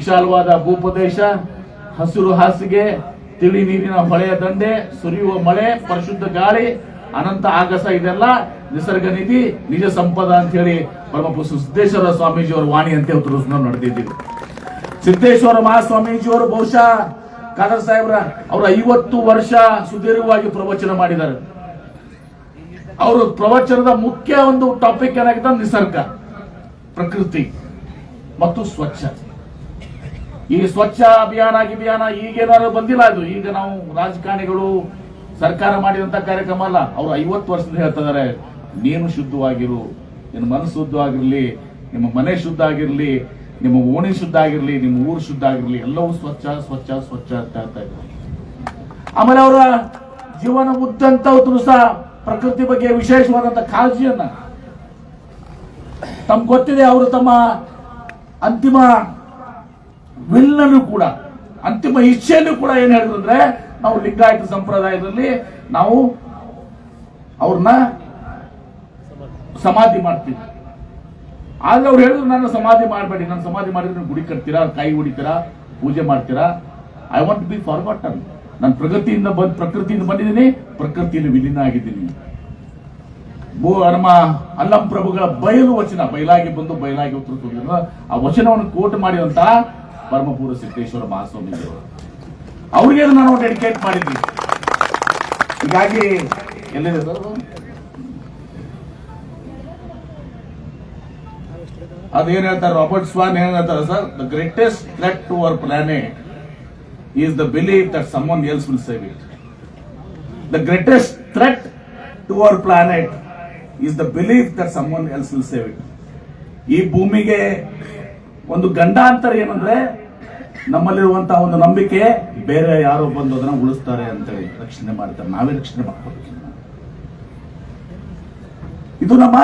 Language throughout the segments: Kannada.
ವಿಶಾಲವಾದ ಭೂಪ್ರದೇಶ, ಹಸಿರು ಹಾಸಿಗೆ, ತಿಳಿ ನೀರಿನ ಹೊಳೆಯ ದಂಡೆ, ಸುರಿಯುವ ಮಳೆ, ಪರಿಶುದ್ಧ ಗಾಳಿ, ಅನಂತ ಆಗಸ ಇದೆಲ್ಲ ನಿಸರ್ಗ ನಿಧಿ, ನಿಜ ಸಂಪದ ಅಂತ ಹೇಳಿ ಪರಮಪು ಸಿದ್ದೇಶ್ವರ ಸ್ವಾಮೀಜಿಯವರ ವಾಣಿ ಅಂತ ನಾವು ನಡೆದಿದ್ದೀವಿ. ಸಿದ್ದೇಶ್ವರ ಮಹಾಸ್ವಾಮೀಜಿಯವರು ಬಹುಶಃ ಖಾದರ್ ಸಾಹೇಬ್ರ ಅವರು ಐವತ್ತು ವರ್ಷ ಸುದೀರ್ಘವಾಗಿ ಪ್ರವಚನ ಮಾಡಿದ್ದಾರೆ. ಅವರು ಪ್ರವಚನದ ಮುಖ್ಯ ಒಂದು ಟಾಪಿಕ್ ಏನಾಗಿದೆ? ನಿಸರ್ಗ, ಪ್ರಕೃತಿ ಮತ್ತು ಸ್ವಚ್ಛ ಈ ಸ್ವಚ್ಛ ಅಭಿಯಾನ ಅಭಿಯಾನ ಈಗೇನಾದ್ರು ಬಂದಿಲ್ಲ ಅದು. ಈಗ ನಾವು ರಾಜಕಾರಣಿಗಳು ಸರ್ಕಾರ ಮಾಡಿದಂತ ಕಾರ್ಯಕ್ರಮ ಅಲ್ಲ, ಅವರು ಐವತ್ತು ವರ್ಷದಿಂದ ಹೇಳ್ತಾ ಇದಾರೆ, ನೀನು ಶುದ್ಧವಾಗಿರು, ನಿನ್ನ ಮನಸ್ಸು ಶುದ್ಧವಾಗಿರ್ಲಿ ನಿಮ್ಮ ಮನೆ ಶುದ್ಧ ಆಗಿರ್ಲಿ, ನಿಮ್ಮ ಓಣಿ ಶುದ್ಧ ಆಗಿರ್ಲಿ, ನಿಮ್ಮ ಊರು ಶುದ್ಧ ಆಗಿರ್ಲಿ, ಎಲ್ಲವೂ ಸ್ವಚ್ಛ ಸ್ವಚ್ಛ ಸ್ವಚ್ಛ ಅಂತ ಹೇಳ್ತಾ ಇದ್ದಾರೆ. ಆಮೇಲೆ ಅವರ ಜೀವನ ಉದ್ದಂತ ಸಹ ಪ್ರಕೃತಿ ಬಗ್ಗೆ ವಿಶೇಷವಾದಂತ ಕಾಳಜಿಯನ್ನ ತಮ್ಗೆ ಗೊತ್ತಿದೆ, ಅವರು ತಮ್ಮ ಅಂತಿಮ ವಿಲ್ಲನ್ನು ಕೂಡ, ಅಂತಿಮ ಇಚ್ಛೆಯನ್ನು ಕೂಡ ಏನ್ ಹೇಳಿದ್ರು ನಾವು ಲಿಂಗಾಯತ ಸಂಪ್ರದಾಯದಲ್ಲಿ ನಾವು ಅವ್ರನ್ನ ಸಮಾಧಿ ಮಾಡ್ತೀವಿ. ಆದ್ರೆ ಅವ್ರು ಹೇಳಿದ್ರು ನಾನು ಸಮಾಧಿ ಮಾಡಬೇಡಿ ನಾನು ಸಮಾಧಿ ಮಾಡಿದ್ರೆ ಗುಡಿ ಕಟ್ತೀರಾ, ಕಾಯಿ ಹೊಡಿತೀರಾ ಪೂಜೆ ಮಾಡ್ತೀರಾ? ಐ ವಾಂಟ್ ಬಿ ಫಾರ್ವರ್ಟನ್ ನಾನು ಪ್ರಗತಿಯಿಂದ ಬಂದ, ಪ್ರಕೃತಿಯಿಂದ ಬಂದಿದ್ದೀನಿ, ಪ್ರಕೃತಿಯಲ್ಲಿ ವಿಲೀನ ಆಗಿದ್ದೀನಿ. ನಮ್ಮ ಅಲ್ಲಂ ಪ್ರಭುಗಳ ಬಯಲು ವಚನ, ಬಯಲಾಗಿ ಬಂದು ಬಯಲಾಗಿ ಉತ್ತರ. ಆ ವಚನವನ್ನು ಕೋಟ್ ಮಾಡಿದಂತ ಪರಮಪೂರ ಸಿದ್ದೇಶ್ವರ ಮಹಾಸ್ವಾಮಿಗಳು ಅವ್ರಿಗೆ ನಾನು ಡೆಡಿಕೇಟ್ ಮಾಡಿದ್ವಿ. ಹೀಗಾಗಿ ಎಲ್ಲಿದೆ ಅದು? ಅದೇನ್ ಹೇಳ್ತಾರೆ ರಾಬರ್ಟ್ ಸ್ವಾನ್, ಏನ್ ಹೇಳ್ತಾರೆ sir? The greatest threat to our planet is the believe that someone else will save it the greatest threat to our planet is the believe that someone else will save it ಈ ಭೂಮಿಗೆ ಒಂದು ಗಂಡಾಂತರ ಏನಂದ್ರೆ ನಮ್ಮಲ್ಲಿರುವಂತಹ ಒಂದು ನಂಬಿಕೆ ಬೇರೆ ಯಾರೋ ಬಂದು ಅದನ್ನ ಉಳಿಸ್ತಾರೆ ಅಂತೇಳಿ ರಕ್ಷಣೆ ಮಾಡ್ತಾರೆ. ನಾವೇ ರಕ್ಷಣೆ ಮಾಡ್ಕೋಬೇಕು ಇದು ನಮ್ಮ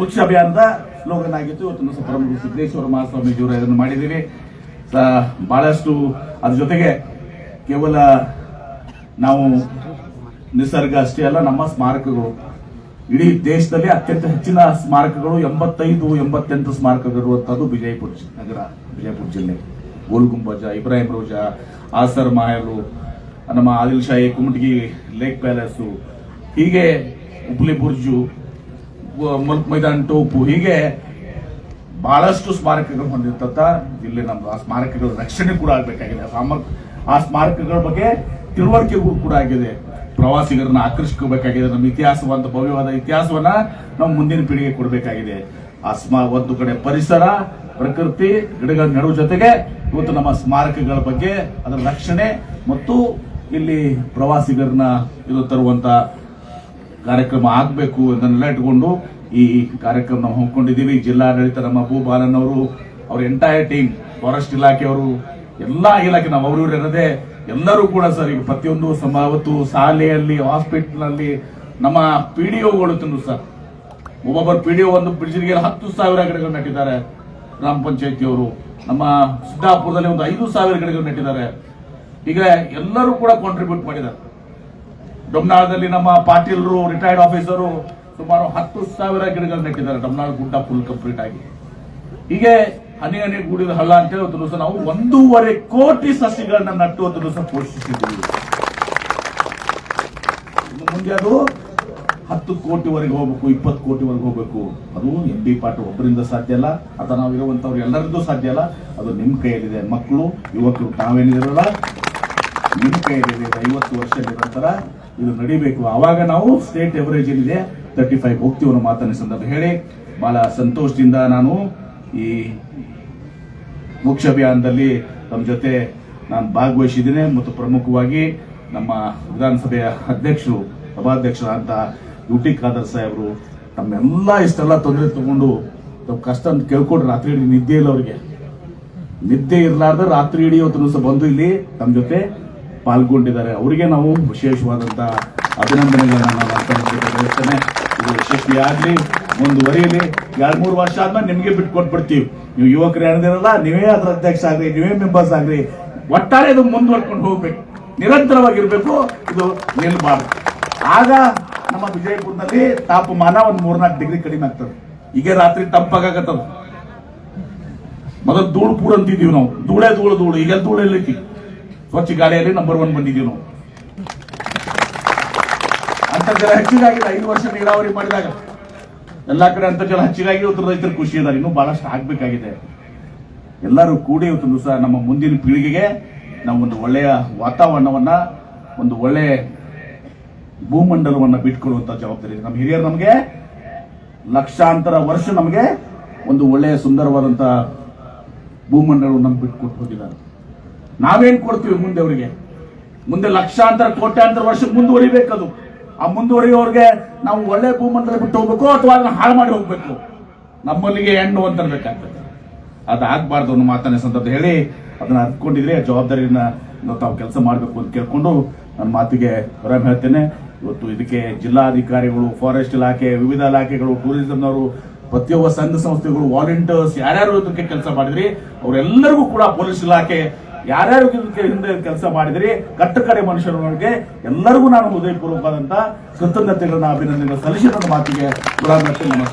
ಮುಖ್ಯ ಅಭಿಯಾನದ ಸ್ಲೋಗನ್ ಆಗಿತ್ತು. ಇವತ್ತು ನಮ್ಮ ಪರಮ ಸಿದ್ದೇಶ್ವರ ಮಹಾಸ್ವಾಮೀಜಿಯವರು ಇದನ್ನು ಮಾಡಿದ್ದೀವಿ. ಬಹಳಷ್ಟು ಅದ್ರ ಜೊತೆಗೆ ಕೇವಲ ನಾವು ನಿಸರ್ಗ ಅಷ್ಟೇ ಅಲ್ಲ, ನಮ್ಮ ಸ್ಮಾರಕಗಳು ಇಡೀ ದೇಶದಲ್ಲಿ ಅತ್ಯಂತ ಹೆಚ್ಚಿನ ಸ್ಮಾರಕಗಳು ಎಂಬತ್ತೈದು, ಎಂಬತ್ತೆಂಟು ಸ್ಮಾರಕಗಳು ಇರುವಂತದ್ದು ವಿಜಯಪುರ ನಗರ, ವಿಜಯಪುರ ಜಿಲ್ಲೆ. ಗೋಲ್ ಗುಂಬಜ, ಇಬ್ರಾಹಿಂ ರೋಜಾ, ಆಸರ್ ಮಾಯಲು, ನಮ್ಮ ಆದಿಲ್ ಶಾಹಿ ಕುಮಟಗಿ ಲೇಕ್ ಪ್ಯಾಲೇಸು, ಹೀಗೆ ಉಪ್ಲಿ ಬುರ್ಜು ಮುಲ್ಕ್ ಮೈದಾನ್ ಟೋಪು, ಹೀಗೆ ಬಹಳಷ್ಟು ಸ್ಮಾರಕಗಳು ಹೊಂದಿರ್ತಂತ ಇಲ್ಲಿ ನಮ್ದು. ಆ ಸ್ಮಾರಕಗಳ ರಕ್ಷಣೆ ಕೂಡ ಆಗಬೇಕಾಗಿದೆ. ಆ ಸ್ಮಾರಕಗಳ ಬಗ್ಗೆ ತಿಳುವಳಿಕೆಗೂ ಕೂಡ ಆಗಿದೆ. ಪ್ರವಾಸಿಗರನ್ನ ಆಕರ್ಷಿಸಬೇಕಾಗಿದೆ ನಮ್ಮ ಇತಿಹಾಸವಂತ, ಭವ್ಯವಾದ ಇತಿಹಾಸವನ್ನ ನಾವು ಮುಂದಿನ ಪೀಳಿಗೆ ಕೊಡಬೇಕಾಗಿದೆ. ಆ ಒಂದು ಕಡೆ ಪರಿಸರ, ಪ್ರಕೃತಿ, ಗಿಡಗಳ ನೆಡುವ ಜೊತೆಗೆ ಇವತ್ತು ನಮ್ಮ ಸ್ಮಾರಕಗಳ ಬಗ್ಗೆ, ಅದರ ರಕ್ಷಣೆ ಮತ್ತು ಇಲ್ಲಿ ಪ್ರವಾಸಿಗರನ್ನ ಇದು ತರುವಂತ ಕಾರ್ಯಕ್ರಮ ಆಗಬೇಕು ಅದನ್ನೆಲ್ಲ ಇಟ್ಕೊಂಡು ಈ ಕಾರ್ಯಕ್ರಮ ನಾವು ಹಮ್ಮಿಕೊಂಡಿದ್ದೀವಿ. ಜಿಲ್ಲಾಡಳಿತ ನಮ್ಮ ಭೂ ಬಾಲನ್ ಅವರು ಅವ್ರ ಎಂಟೈರ್ ಟೀಮ್ ಫಾರೆಸ್ಟ್ ಇಲಾಖೆಯವರು ಎಲ್ಲಾ ಇಲಾಖೆ, ನಾವು ಅವರು ಇರದೆ ಎಲ್ಲರೂ ಕೂಡ ಸರ್, ಈಗ ಪ್ರತಿಯೊಂದು ಸಮಾವತ್ತು ಶಾಲೆಯಲ್ಲಿ, ಹಾಸ್ಪಿಟ್ಲಲ್ಲಿ ನಮ್ಮ ಪಿ ಡಿ ಒಗಳು ತಿಂದು ಸರ್. ಒಬ್ಬೊಬ್ಬರು ಪಿ ಡಿ ಒ ಒಂದು ಬಿಡಿಸಿಗೆ ಹತ್ತು ಸಾವಿರ ಗಿಡಗಳು ನೆಟ್ಟಿದ್ದಾರೆ ಗ್ರಾಮ ಪಂಚಾಯತಿಯವರು. ನಮ್ಮ ಸಿದ್ದಾಪುರದಲ್ಲಿ ಒಂದು ಐದು ಸಾವಿರ ಗಿಡಗಳು ನೆಟ್ಟಿದ್ದಾರೆ. ಈಗ ಎಲ್ಲರೂ ಕೂಡ ಕಾಂಟ್ರಿಬ್ಯೂಟ್ ಮಾಡಿದ್ದಾರೆ. ಡೊಮ್ನಾಳದಲ್ಲಿ ನಮ್ಮ ಪಾಟೀಲ್ರು ರಿಟೈರ್ಡ್ ಆಫೀಸರು ಸುಮಾರು ಹತ್ತು ಸಾವಿರ ಗಿಡಗಳು ನೆಟ್ಟಿದ್ದಾರೆ. ಡೊಮ್ನಾಳ್ ಗುಡ್ಡ ಫುಲ್ ಕಂಪ್ಲೀಟ್ ಆಗಿ. ಹೀಗೆ ಹನಿ ಹನಿ ಗೂಡಿದ ಹಳ್ಳ ಅಂತ ಹೇಳಿ ಒಂದು ದಿವಸ ನಾವು ಒಂದೂವರೆ ಕೋಟಿ ಸಸಿಗಳನ್ನ ನಟ್ಟು ಒಂದು ದಿವಸ ಪೋಷಿಸಿದ್ದೀವಿ ಮುಂದೆ ಅದು ಹತ್ತು ಕೋಟಿವರೆಗೆ ಹೋಗ್ಬೇಕು, ಇಪ್ಪತ್ತು ಕೋಟಿವರೆಗೆ ಹೋಗ್ಬೇಕು. ಅದು ಎಂ ಬಿ ಪಾಠ ಒಬ್ಬರಿಂದ ಸಾಧ್ಯ ಅಲ್ಲ ಅಥವಾ ನಾವು ಇರುವಂತವ್ರು ಎಲ್ಲರಿಗೂ ಸಾಧ್ಯ ಅಲ್ಲ. ಅದು ನಿಮ್ಮ ಕೈಯಲ್ಲಿದೆ ಮಕ್ಕಳು, ಯುವಕರು ತಾವೇನಿದಿರಲ್ಲ ನಿಮ್ಮ ಕೈಯಲ್ಲಿದೆ ಐವತ್ತು ವರ್ಷ ನಂತರ ಇದು ನಡಿಬೇಕು. ಆವಾಗ ನಾವು ಸ್ಟೇಟ್ ಎವರೇಜ್ ಏನಿದೆ ತರ್ಟಿ ಫೈವ್ ಹೋಗ್ತೀವಿ ಮಾತನ್ನ ಸಂದರ್ಭ ಹೇಳಿ. ಬಹಳ ಸಂತೋಷದಿಂದ ನಾನು ಈ ಮೋಕ್ಷ ಅಭಿಯಾನದಲ್ಲಿ ತಮ್ಮ ಜೊತೆ ನಾನು ಭಾಗವಹಿಸಿದ್ದೇನೆ ಮತ್ತು ಪ್ರಮುಖವಾಗಿ ನಮ್ಮ ವಿಧಾನಸಭೆಯ ಅಧ್ಯಕ್ಷರು, ಸಭಾಧ್ಯಕ್ಷರಾದಂಥ ಯು ಟಿ ಖಾದರ್ ಸಾಹೇಬರು ತಮ್ಮೆಲ್ಲ ಇಷ್ಟೆಲ್ಲ ತೊಂದರೆ ತಗೊಂಡು ತಮ್ಮ ಕಷ್ಟ ಅಂತ ಕೇಳ್ಕೊಂಡು ರಾತ್ರಿ ಇಡೀ ನಿದ್ದೆ ಇಲ್ಲ ಅವರಿಗೆ. ನಿದ್ದೆ ಇರಲಾರ್ದ ರಾತ್ರಿ ಇಡೀ ಅವತ್ತು ಸಹ ಬಂದು ಇಲ್ಲಿ ನಮ್ಮ ಜೊತೆ ಪಾಲ್ಗೊಂಡಿದ್ದಾರೆ. ಅವರಿಗೆ ನಾವು ವಿಶೇಷವಾದಂತ ಅಭಿನಂದನೆಗಳನ್ನ ನಾನು ಅರ್ಥ ಇದು ಯಶಸ್ವಿ ಆಗ್ಲಿ ಮುಂದುವರಿಯಲಿ. ಎರಡ್ ಮೂರು ವರ್ಷ ಆದ್ಮೇಲೆ ನಿಮ್ಗೆ ಬಿಟ್ಕೊಟ್ಬಿಡ್ತೀವಿ ಕೊಟ್ಬಿಡ್ತೀವಿ ನೀವು ಯುವಕರು ಏನಿದಿರಲ್ಲ ನೀವೇ ಅದ್ರ ಅಧ್ಯಕ್ಷ ಆಗ್ರಿ, ನೀವೇ ಮೆಂಬರ್ಸ್ ಆಗ್ರಿ. ಒಟ್ಟಾರೆ ಇದು ಮುಂದುವರ್ಕೊಂಡು ಹೋಗ್ಬೇಕು. ನಿರಂತರವಾಗಿರ್ಬೇಕು, ಇದು ನಿಲ್ಬಾರ್ದು. ಆಗ ನಮ್ಮ ವಿಜಯಪುರದಲ್ಲಿ ತಾಪಮಾನ ಒಂದ್ ಮೂರ್ನಾಲ್ಕು ಡಿಗ್ರಿ ಕಡಿಮೆ ಆಗ್ತದೆ. ಈಗ ರಾತ್ರಿ ತಂಪಾಗತ್ತದ ಮೊದಲು ಧೂಳು ಪೂರ್ ಅಂತಿದೀವಿ ನಾವು. ಧೂಳೆ ಧೂಳು ಧೂಳು. ಈಗ ಧೂಳು ಎಲ್ಲೈತಿ ಸ್ವಚ್ಛ ಗಾಳಿಯಲ್ಲಿ ನಂಬರ್ ಒನ್ ಬಂದಿದೀವಿ ನಾವು. ಅಂತ ಹೆಚ್ಚಿಗಾಗಿದೆ ಐದು ವರ್ಷ ನೀರಾವರಿ ಮಾಡಿದಾಗ ಎಲ್ಲಾ ಕಡೆ ಅಂತರ್ಜಲ ಹೆಚ್ಚಿಗಾಗಿ ಇವತ್ತು ರೈತರು ಖುಷಿ ಇದ್ದಾರೆ ಇನ್ನೂ ಬಹಳಷ್ಟು ಆಗ್ಬೇಕಾಗಿದೆ. ಎಲ್ಲರೂ ಕೂಡಿ ಇವತ್ತು ದಿವಸ ನಮ್ಮ ಮುಂದಿನ ಪೀಳಿಗೆಗೆ ನಾವು ಒಂದು ಒಳ್ಳೆಯ ವಾತಾವರಣವನ್ನ, ಒಂದು ಒಳ್ಳೆಯ ಭೂಮಂಡಲವನ್ನ ಬಿಟ್ಕೊಡುವಂತ ಜವಾಬ್ದಾರಿ ನಮ್ಮ ಹಿರಿಯರು ನಮಗೆ ಲಕ್ಷಾಂತರ ವರ್ಷ ನಮಗೆ ಒಂದು ಒಳ್ಳೆಯ ಸುಂದರವಾದಂತ ಭೂಮಂಡಲವನ್ನು ನಮ್ಗೆ ಬಿಟ್ಕೊಟ್ಟು ಹೋಗಿದ್ದಾರೆ. ನಾವೇನ್ ಕೊಡ್ತೀವಿ ಮುಂದೆ ಅವರಿಗೆ? ಮುಂದೆ ಲಕ್ಷಾಂತರ, ಕೋಟ್ಯಾಂತರ ವರ್ಷ ಮುಂದುವರಿಬೇಕದು. ಆ ಮುಂದುವರಿಯೋರ್ಗೆ ನಾವು ಒಳ್ಳೆ ಭೂಮಂಡಲ ಬಿಟ್ಟು ಹೋಗ್ಬೇಕು ಅಥವಾ ಅದನ್ನ ಹಾಳು ಮಾಡಿ ಹೋಗ್ಬೇಕು? ನಮ್ಮಲ್ಲಿಗೆ ಹೆಣ್ಣು ಅಂತ ಅನ್ಬೇಕಾಗ್ತದೆ. ಅದಾಗಬಾರ್ದು ಅನ್ನೋ ಮಾತನ್ನ ಸಂದರ್ಭ ಹೇಳಿ, ಅದನ್ನ ಅರ್ಕೊಂಡಿದ್ರೆ ಜವಾಬ್ದಾರಿಯನ್ನ ತಾವು ಕೆಲಸ ಮಾಡಬೇಕು ಅಂತ ಕೇಳ್ಕೊಂಡು ನನ್ನ ಮಾತಿಗೆ ಹೊರ ಹೇಳ್ತೇನೆ. ಇವತ್ತು ಇದಕ್ಕೆ ಜಿಲ್ಲಾಧಿಕಾರಿಗಳು, ಫಾರೆಸ್ಟ್ ಇಲಾಖೆ, ವಿವಿಧ ಇಲಾಖೆಗಳು, ಟೂರಿಸಂನವರು, ಪ್ರತಿಯೊಬ್ಬ ಸಂಘ ಸಂಸ್ಥೆಗಳು, ವಾಲಂಟಿಯರ್ಸ್ ಯಾರ್ಯಾರು ಇದಕ್ಕೆ ಕೆಲಸ ಮಾಡಿದ್ರಿ, ಅವರೆಲ್ಲರಿಗೂ ಕೂಡ ಪೊಲೀಸ್ ಇಲಾಖೆ ಯಾರ್ಯಾರು ಹಿಂದೆ ಕೆಲಸ ಮಾಡಿದ್ರಿ ಕಟ್ಟ ಕಡೆ ಮನುಷ್ಯರೊಳಗೆ ಎಲ್ಲರಿಗೂ ನಾನು ಹೃದಯಪೂರ್ವಕವಾದಂತ ಕೃತಜ್ಞತೆಗಳನ್ನ ಅಭಿನಂದನೆ ಸಲ್ಲಿಸಿದ ಮಾತಿಗೆ ನಮಸ್ಕಾರ.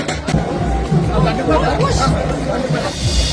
よし!